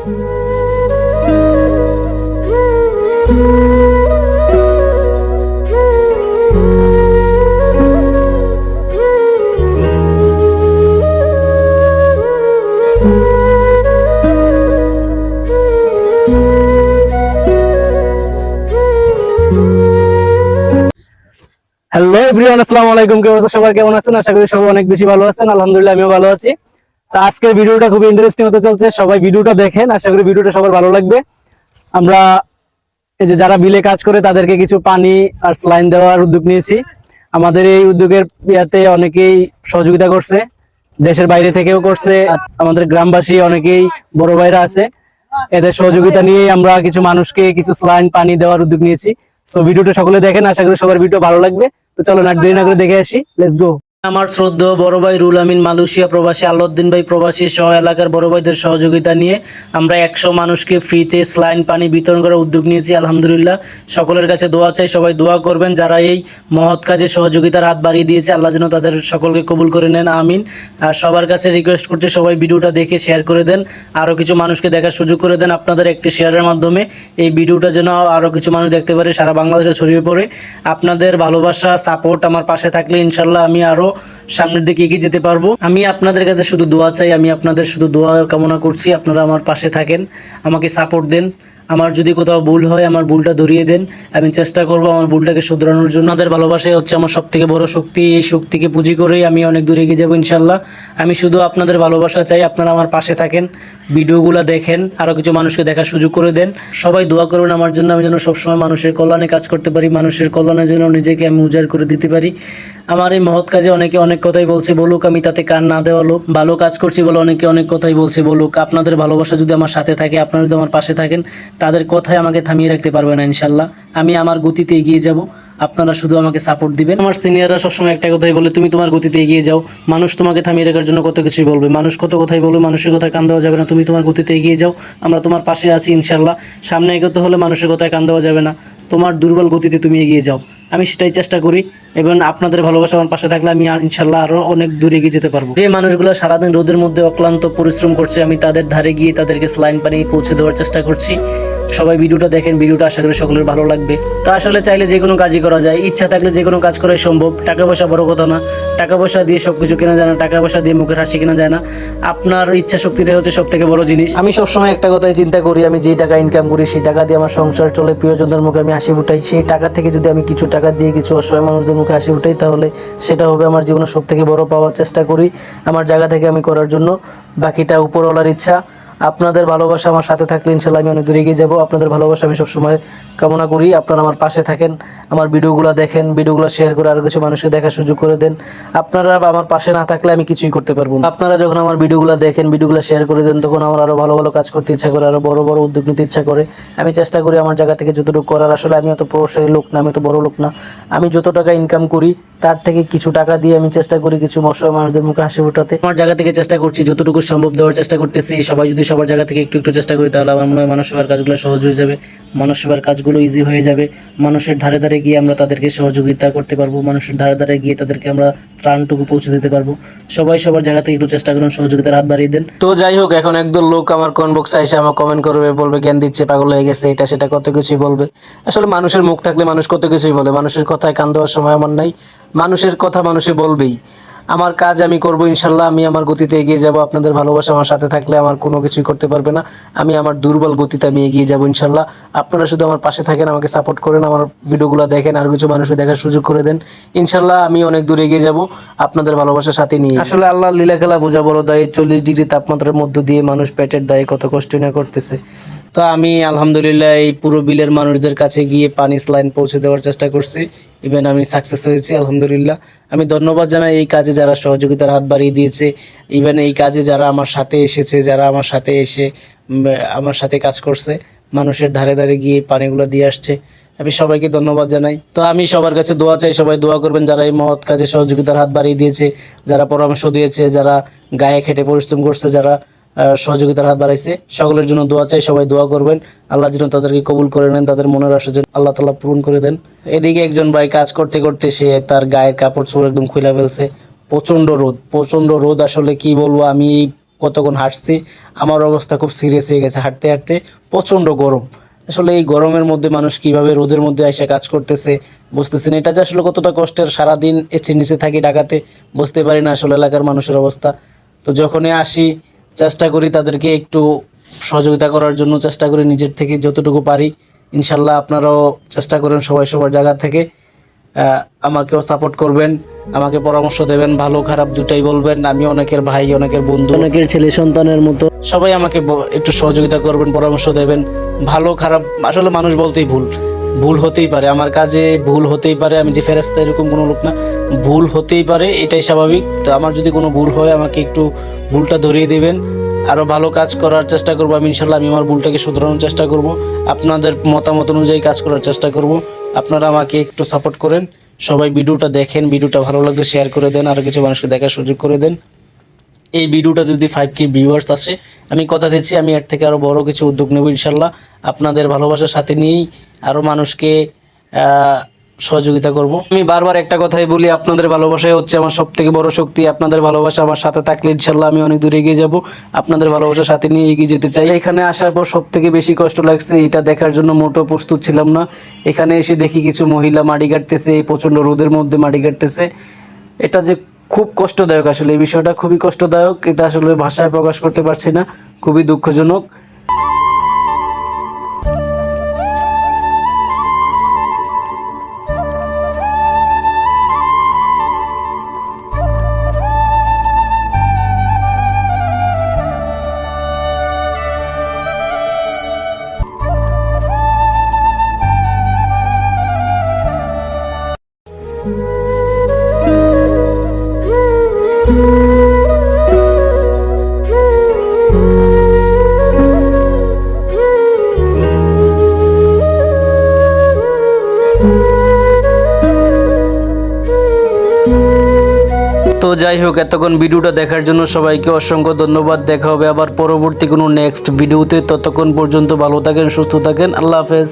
Hello everyone আসসালামু আলাইকুম কেমন আছেন সবাই কেমন আছেন? আশা করি সবাই অনেক বেশি ভালো আছেন। আলহামদুলিল্লাহ, আমিও ভালো আছি। আজকের ভিডিওটা খুব ইন্টারেস্টিং হতে চলছে। সবাই ভিডিওটা দেখেন, আশা করি ভিডিওটা সবার ভালো লাগবে। আমরা এই যে যারা বিলে কাজ করে, তাদেরকে কিছু পানি আর স্লাইন দেওয়ার উদ্যোগ নিয়েছি। আমাদের এই উদ্যোগের ইয়াতে অনেকেই সহযোগিতা করছে, দেশের বাইরে থেকেও করছে, আমাদের গ্রামবাসী অনেকেই, বড় ভাইরা আছে। এদের সহযোগিতা নিয়ে আমরা কিছু মানুষকে কিছু স্লাইন পানি দেওয়ার উদ্যোগ নিয়েছি। সো ভিডিওটা সকলে দেখেন, আশা করি সবার ভিডিও ভালো লাগবে। তো চলো না দেরি না করে দেখে আসি লেটস গো আমার শ্রদ্ধ বড় ভাই রুল আমিন মালয়েশিয়া প্রবাসী আল্লাউদ্দিন ভাই প্রবাসী সহ এলাকার বড় ভাইদের সহযোগিতা নিয়ে আমরা একশো মানুষকে ফ্রিতে স্লাইন পানি বিতরণ করার উদ্যোগ নিয়েছি, আলহামদুলিল্লাহ। সকলের কাছে দোয়া চাই, সবাই দোয়া করবেন, যারা এই মহৎ কাজে সহযোগিতার হাত বাড়িয়ে দিয়েছে, আল্লাহ যেন তাদের সকলকে কবুল করে নেন, আমিন। আর সবার কাছে রিকোয়েস্ট করছে, সবাই ভিডিওটা দেখে শেয়ার করে দেন আরও কিছু মানুষকে দেখার সুযোগ করে দেন আপনাদের একটি শেয়ারের মাধ্যমে। এই ভিডিওটা যেন আরও কিছু মানুষ দেখতে পারে, সারা বাংলাদেশে ছড়িয়ে পড়ে। আপনাদের ভালোবাসা সাপোর্ট আমার পাশে থাকলে ইনশাল্লাহ আমি আরও সামনের দিকে এগিয়ে যেতে পারব। আমি আপনাদের কাছে শুধু দোয়া চাই, আমি আপনাদের শুধু দোয়া কামনা করছি, আপনারা আমার পাশে থাকেন, আমাকে সাপোর্ট দেন। আমার যদি কোথাও ভুল হয়, আমার ভুলটা ধরিয়ে দেন। আমি চেষ্টা করব আমার ভুলটাকে শুধরানোর জন্য। আপনাদের ভালোবাসাই হচ্ছে আমার সব থেকে বড় শক্তি। এই শক্তিকে পুঁজি করেই আমি অনেক দূরে এগিয়ে যাব, ইনশাল্লাহ। আমি শুধু আপনাদের ভালোবাসা চাই। আপনারা আমার পাশে থাকেন, ভিডিওগুলো দেখেন আরও কিছু মানুষকে দেখার সুযোগ করে দেন। সবাই দোয়া করবেন আমার জন্য। আমি যেন সবসময় মানুষের কল্যাণে কাজ করতে পারি, মানুষের কল্যাণে যেন নিজেকে আমি উজাড় করে দিতে পারি। আমার এই মহৎ কাজে অনেকে অনেক কথাই বলছে, বলুক আমি তাতে কান না দেওয়ালো ভালো কাজ করছি বলে অনেকে অনেক কথাই বলছে, বলুক। আপনাদের ভালোবাসা যদি আমার সাথে থাকে, আপনারা যদি আমার পাশে থাকেন তাদের কথায় আমাকে থামিয়ে রাখতে পারবে না ইনশাল্লাহ আমি আমার গতিতে এগিয়ে যাব। আপনারা শুধু আমাকে সাপোর্ট দিবেন। আমার সিনিয়ররা সবসময় একটা কথাই বলে, তুমি তোমার গতিতে এগিয়ে যাও। মানুষ তোমাকে থামিয়ে রাখার জন্য কত কিছুই বলবে। মানুষ কত কথাই বলবে মানুষের কথায় কান দেওয়া যাবে না। তুমি তোমার গতিতে এগিয়ে যাও। আমরা তোমার পাশে আছি ইনশাল্লাহ সামনে এগোতে হলে মানুষের কথায় কান দেওয়া যাবে না। তোমার দুর্বল গতিতে তুমি এগিয়ে যাও। আমি সেটাই চেষ্টা করি। এবং আপনাদের ভালোবাসা আমার পাশে থাকলে আমি ইনশাল্লাহ আরও অনেক দূরে এগিয়ে যেতে পারব। যে মানুষগুলো সারাদিন রোদের মধ্যে অক্লান্ত পরিশ্রম করছে, আমি তাদের ধারে গিয়ে তাদেরকে স্লাইন পানি পৌঁছে দেওয়ার চেষ্টা করছি। সবাই ভিডিওটা দেখেন, ভিডিওটা আশা করি সকলের ভালো লাগবে। তো আসলে চাইলে যে কোনো কাজই করা যায়। ইচ্ছা থাকলে যে কোনো কাজ করাই সম্ভব। টাকা পয়সা বড় কথা না। টাকা পয়সা দিয়ে সব কিছু কেনা যায় না। টাকা পয়সা দিয়ে মুখের হাসি কেনা যায় না। আপনার ইচ্ছা শক্তিটাই হচ্ছে সব থেকে বড় জিনিস। আমি সবসময় একটা কথাই চিন্তা করি, আমি যেই টাকা ইনকাম করি, সেই টাকা দিয়ে আমার সংসার চলে। প্রিয়জনদের মুখে আমি হাসি ফুটাই। সেই টাকা থেকে যদি আমি কিছু টাকা দিয়ে কিছু অসহায় মানুষদের মুখে হাসি ফুটাই, তাহলে সেটা হবে আমার জীবনের সব থেকে বড় পাওয়ার চেষ্টা করি, আমার জায়গা থেকে আমি করার জন্য। বাকিটা উপরওয়ালার ইচ্ছা। আপনাদের ভালোবাসা আমার সাথে থাকলে ইনশাল্লাহ আমি অনেক দূরে এগিয়ে যাব। আপনাদের ভালোবাসা আমি সবসময় কামনা করি। আপনারা আমার পাশে থাকেন, আমার ভিডিওগুলো দেখেন, ভিডিওগুলো শেয়ার করে আরও কিছু মানুষকে দেখার সুযোগ করে দেন। আপনারা আমার পাশে না থাকলে আমি কিছুই করতে পারব আপনারা যখন আমার ভিডিওগুলো দেখেন, ভিডিওগুলো শেয়ার করে দেন, তখন আমার আরও ভালো ভালো কাজ করতে ইচ্ছা করে আরও বড় বড় উদ্যোগ নিতে ইচ্ছা করে। আমি চেষ্টা করি আমার জায়গা থেকে যতটুকু করার। আসলে আমি অত প্রভাবশালী লোক না, আমি অত বড় লোক না। আমি যত টাকা ইনকাম করি, তার থেকে কিছু টাকা দিয়ে আমি চেষ্টা করি কিছু অসহায় মানুষদের মুখে হাসি ফোটাতে। আমার জায়গা থেকে চেষ্টা করছি, যতটুকু সম্ভব দেওয়ার চেষ্টা করতেছি। সবাই যদি সবার জায়গা থেকে একটু একটু চেষ্টা করি, তাহলে আমার মনে হয় সেবার কাজগুলো সহজ হয়ে যাবে মানব সেবার কাজগুলো ইজি হয়ে যাবে, মানুষের ধারে ধারে গিয়ে আমরা তাদেরকে সহযোগিতা করতে পারব, মানুষের ধারে ধারে গিয়ে তাদেরকে আমরা ত্রাণটুকু পৌঁছে দিতে পারব। সবাই সবার জায়গা থেকে একটু চেষ্টা করুন, সহযোগিতার হাত বাড়িয়ে দেন। তো যাই হোক, এখন একদল লোক আমার বক্সে এসে আমার কমেন্ট করবে, বলবে, জ্ঞান দিচ্ছে, পাগল হয়ে গেছে, এটা সেটা কত কিছুই বলবে। আসলে মানুষের মুখ থাকলে মানুষ কত কিছুই বলে, মানুষের কথায় কান দেওয়ার সময় আমার নাই, মানুষের কথা মানুষে বলবেই। আমার কাজ আমি করব, ইনশাল্লাহ আমি আমার গতিতে এগিয়ে যাব। আপনাদের ভালোবাসা আমার সাথে থাকলে আমার কোনো কিছুই করতে পারবে না। আমি আমার দুর্বল গতিতে আমি এগিয়ে যাব, ইনশাল্লাহ। আপনারা শুধু আমার পাশে থাকেন, আমাকে সাপোর্ট করেন, আমার ভিডিওগুলো দেখেন, আর কিছু মানুষের দেখার সুযোগ করে দেন। ইনশাল্লাহ আমি অনেক দূর এগিয়ে যাব। আপনাদের ভালোবাসার সাথে নিয়ে আসলে আল্লাহ লীলা খেলা বোঝা বড় দায় চল্লিশ ডিগ্রি তাপমাত্রার মধ্য দিয়ে মানুষ পেটের দায়ে কত কষ্ট না করতেছে। তো আমি, আলহামদুলিল্লাহ, এই পুরো বিলের মানুষদের কাছে গিয়ে পানি স্লাইন পৌঁছে দেওয়ার চেষ্টা করছি। ইভেন আমি সাকসেস হয়েছি, আলহামদুলিল্লাহ। আমি ধন্যবাদ জানাই এই কাজে যারা সহযোগিতার হাত বাড়িয়ে দিয়েছে। ইভেন এই কাজে যারা আমার সাথে এসেছে, যারা আমার সাথে এসে আমার সাথে কাজ করছে, মানুষের ধারে ধারে গিয়ে পানিগুলো দিয়ে আসছে। আমি সবাইকে ধন্যবাদ জানাই। তো আমি সবার কাছে দোয়া চাই, সবাই দোয়া করবেন যারা এই মহৎ কাজে সহযোগিতার হাত বাড়িয়ে দিয়েছে, যারা পরামর্শ দিয়েছে, যারা গায়ে খেটে পরিশ্রম করছে, যারা সহযোগিতার হাত বাড়াইছে। সকলের জন্য দোয়া চাই, সবাই দোয়া করবেন। আল্লাহ যেন তাদেরকে কবুল করে নেন, তাদের মনের আশা যেন আল্লাহ তালা পূরণ করে দেন। এদিকে একজন ভাই কাজ করতে করতে সে তার গায়ের কাপড় চোপড় একদম খুলে ফেলছে। প্রচণ্ড রোদ প্রচণ্ড রোদ। আসলে কি বলব, আমি কতক্ষণ হাঁটছি, আমার অবস্থা খুব সিরিয়াস হয়ে গেছে হাঁটতে হাঁটতে। প্রচণ্ড গরম। আসলে এই গরমের মধ্যে মানুষ কীভাবে রোদের মধ্যে এসে কাজ করতেছে, বুঝতেছেন? এটা যে আসলে কতটা কষ্টের, সারাদিন এসে নিচে থাকি ঢাকাতে, বুঝতে পারি না আসলে এলাকার মানুষের অবস্থা। তো যখনই আসি চেষ্টা করি তাদেরকে একটু সহযোগিতা করার জন্য চেষ্টা করি নিজের থেকে যতটুকু পারি। ইনশাল্লাহ আপনারাও চেষ্টা করেন সবাই সবার জায়গা থেকে আমাকেও সাপোর্ট করবেন আমাকে পরামর্শ দেবেন ভালো খারাপ দুটাই বলবেন আমি অনেকের ভাই অনেকের বন্ধু অনেকের ছেলে সন্তানের মতো। সবাই আমাকে একটু সহযোগিতা করবেন পরামর্শ দেবেন ভালো খারাপ আসলে মানুষ বলতেই ভুল। ভুল হতেই পারে। আমার কাজে ভুল হতেই পারে, আমি যে ফেরাস্তা এরকম কোনো লোক না, ভুল হতেই পারে, এটাই স্বাভাবিক। তো আমার যদি কোনো ভুল হয়, আমাকে একটু ভুলটা ধরিয়ে দেবেন। আরও ভালো কাজ করার চেষ্টা করব আমি ইনশাল্লাহ আমি আমার ভুলটাকে শুধরানোর চেষ্টা করব। আপনাদের মতামত অনুযায়ী কাজ করার চেষ্টা করব। আপনারা আমাকে একটু সাপোর্ট করেন। সবাই ভিডিওটা দেখেন, ভিডিওটা ভালো লাগলে শেয়ার করে দেন আরও কিছু মানুষকে দেখার সুযোগ করে দেন। এই ভিডিওটা যদি ফাইভ কে ভিউয়ার্স আসে, আমি কথা দিচ্ছি, আমি এর থেকে আরও বড় কিছু উদ্যোগ নেব ইনশাল্লাহ। আপনাদের ভালোবাসার সাথে নিয়েই আরও মানুষকে সহযোগিতা করব। আমি বারবার একটা কথাই বলি, আপনাদের ভালোবাসাই হচ্ছে আমার সব থেকে বড় শক্তি। আপনাদের ভালোবাসা আমার সাথে থাকলে ইনশাল্লাহ আমি অনেক দূরে এগিয়ে যাব। আপনাদের ভালোবাসার সাথে নিয়ে এগিয়ে যেতে চাই। এখানে আসার পর সব থেকে বেশি কষ্ট লাগছে, এটা দেখার জন্য মোটো প্রস্তুত ছিলাম না। এখানে এসে দেখি কিছু মহিলা মাটি কাটতেছে প্রচণ্ড রোদের মধ্যে মাটি কাটতেছে। এটা যে খুব কষ্টদায়ক আসলে, এই বিষয়টা খুবই কষ্টদায়ক। এটা আসলে ভাষায় প্রকাশ করতে পারছি না, খুবই দুঃখজনক। তো যাই হোক, এতক্ষণ ভিডিওটা দেখার জন্য সবাইকে অসংখ্য ধন্যবাদ। দেখা হবে আবার পরবর্তী কোনো নেক্সট ভিডিওতে। ততক্ষণ পর্যন্ত ভালো থাকেন, সুস্থ থাকেন। আল্লাহ হাফেজ।